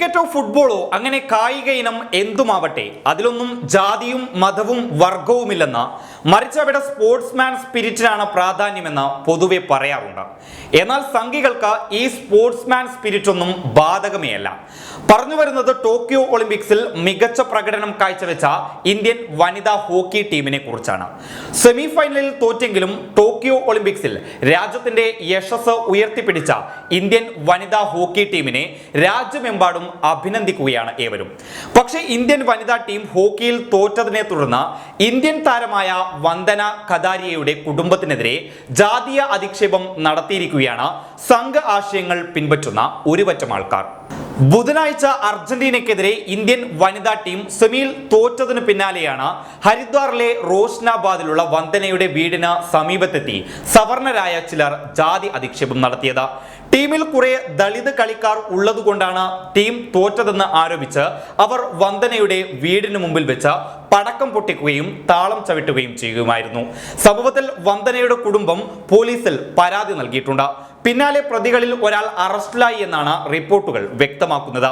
ക്രിക്കറ്റോ ഫുട്ബോളോ അങ്ങനെ കായിക ഇനം എന്തുമാവട്ടെ? അതിലൊന്നും ജാതിയും മതവും വർഗവുമില്ലെന്ന് മറിച്ച് അവിടെ സ്പോർട്സ്മാൻ സ്പിരിറ്റിനാണ് പ്രാധാന്യമെന്ന് പൊതുവെ പറയാറുണ്ട്. എന്നാൽ സംഘികൾക്ക് ഈ സ്പോർട്സ്മാൻ സ്പിരിറ്റ് ഒന്നും ബാധകമേ അല്ല പറഞ്ഞു വരുന്നത് ടോക്കിയോ ഒളിമ്പിക്സിൽ മികച്ച പ്രകടനം കാഴ്ചവെച്ച ഇന്ത്യൻ വനിതാ ഹോക്കി ടീമിനെ കുറിച്ചാണ്. സെമി ഫൈനലിൽ തോറ്റെങ്കിലും ടോക്കിയോ ഒളിമ്പിക്സിൽ രാജ്യത്തിന്റെ യശസ് ഉയർത്തിപ്പിടിച്ച ഇന്ത്യൻ വനിതാ ഹോക്കി ടീമിനെ രാജ്യമെമ്പാടും അഭിനന്ദിക്കുകയാണ് ഏവരും. പക്ഷേ ഇന്ത്യൻ വനിതാ ടീം ഹോക്കിയിൽ തോറ്റതിനെ തുടർന്ന് ഇന്ത്യൻ താരമായ വന്ദന കദാരിയയുടെ കുടുംബത്തിനെതിരെ ജാതീയ അധിക്ഷേപം നടത്തിയിരിക്കുകയാണ് സംഘ ആശയങ്ങൾ പിൻപറ്റുന്ന ഒരുപറ്റം ആൾക്കാർ. ബുധനാഴ്ച അർജന്റീനയ്ക്കെതിരെ ഇന്ത്യൻ വനിതാ ടീം സെമിയിൽ തോറ്റതിന് പിന്നാലെയാണ് ഹരിദ്വാറിലെ റോഷ്നാബാദിലുള്ള വന്ദനയുടെ വീടിന് സമീപത്തെത്തി സവർണരായ ചിലർ ജാതി അധിക്ഷേപം നടത്തിയത്. ടീമിൽ കുറെ ദളിത് കളിക്കാർ ഉള്ളതുകൊണ്ടാണ് ടീം തോറ്റതെന്ന് ആരോപിച്ച് അവർ വന്ദനയുടെ വീടിന് മുമ്പിൽ വെച്ച് പടക്കം പൊട്ടിക്കുകയും താളം ചവിട്ടുകയും ചെയ്യുമായിരുന്നു സംഭവത്തിൽ വന്ദനയുടെ കുടുംബം പോലീസിൽ പരാതി നൽകിയിട്ടുണ്ട്. പിന്നാലെ പ്രതികളിൽ ഒരാൾ അറസ്റ്റിലായി എന്നാണ് റിപ്പോർട്ടുകൾ വ്യക്തമാക്കുന്നത്.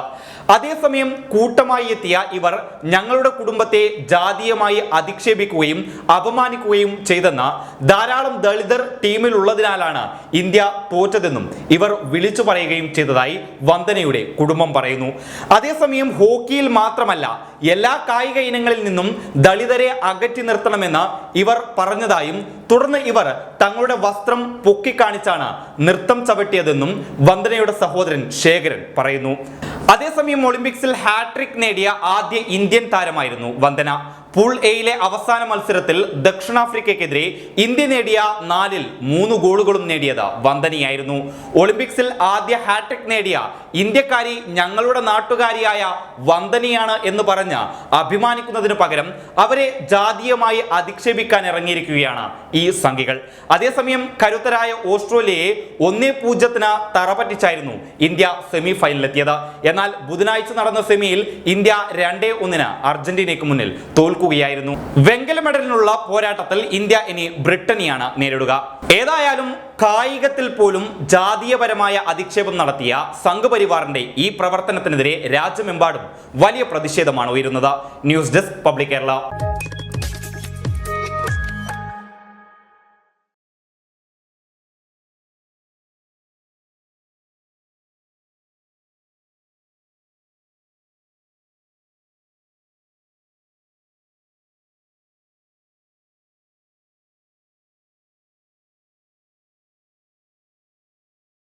അതേസമയം കൂട്ടമായി എത്തിയ ഇവർ ഞങ്ങളുടെ കുടുംബത്തെ ജാതീയമായി അധിക്ഷേപിക്കുകയും അപമാനിക്കുകയും ചെയ്തെന്ന ധാരാളം ദളിതർ ടീമിലുള്ളതിനാലാണ് ഇന്ത്യ തോറ്റതെന്നും ഇവർ വിളിച്ചു പറയുകയും ചെയ്തതായി വന്ദനയുടെ കുടുംബം പറയുന്നു. അതേസമയം ഹോക്കിയിൽ മാത്രമല്ല എല്ലാ കായിക ഇനങ്ങളിൽ നിന്നും ദളിതരെ അകറ്റി നിർത്തണമെന്ന് ഇവർ പറഞ്ഞതായും തുടർന്ന് ഇവർ തങ്ങളുടെ വസ്ത്രം പൊക്കിക്കാണിച്ചാണ് നൃത്തം ചവിട്ടിയതെന്നും വന്ദനയുടെ സഹോദരൻ ശേഖരൻ പറയുന്നു. അതേസമയം ഒളിമ്പിക്സിൽ ഹാട്രിക് നേടിയ ആദ്യ ഇന്ത്യൻ താരമായിരുന്നു വന്ദന. പൂൾ എയിലെ അവസാന മത്സരത്തിൽ ദക്ഷിണാഫ്രിക്കയ്ക്കെതിരെ ഇന്ത്യ നേടിയ നാലിൽ മൂന്ന് ഗോളുകളും നേടിയത് വന്ദനിയായിരുന്നു. ഒളിമ്പിക്സിൽ ആദ്യ ഹാട്രിക് നേടിയ ഇന്ത്യക്കാരി ഞങ്ങളുടെ നാട്ടുകാരിയായ വന്ദനിയാണ് എന്ന് പറഞ്ഞ് അഭിമാനിക്കുന്നതിന് പകരം അവരെ ജാതീയമായി അധിക്ഷേപിക്കാൻ ഇറങ്ങിയിരിക്കുകയാണ് ഈ സംഖികൾ അതേസമയം കരുത്തരായ ഓസ്ട്രേലിയയെ ഒന്നേ പൂജ്യത്തിന് തറപറ്റിച്ചായിരുന്നു ഇന്ത്യ സെമി ഫൈനലിലെത്തിയത് എന്നാൽ ബുധനാഴ്ച നടന്ന സെമിയിൽ ഇന്ത്യ രണ്ടേ ഒന്നിന് അർജന്റീനയ്ക്ക് മുന്നിൽ തോൽക്കുകയായിരുന്നു വെങ്കല മെഡലിനുള്ള പോരാട്ടത്തിൽ ഇന്ത്യ ഇനി ബ്രിട്ടനെയാണ് നേരിടുക. ഏതായാലും കായികത്തിൽ പോലും ജാതീയപരമായ അധിക്ഷേപം നടത്തിയ സംഘപരിവാറിന്റെ ഈ പ്രവർത്തനത്തിനെതിരെ രാജ്യമെമ്പാടും വലിയ പ്രതിഷേധമാണ് ഉയരുന്നത്. News desk public Kerala.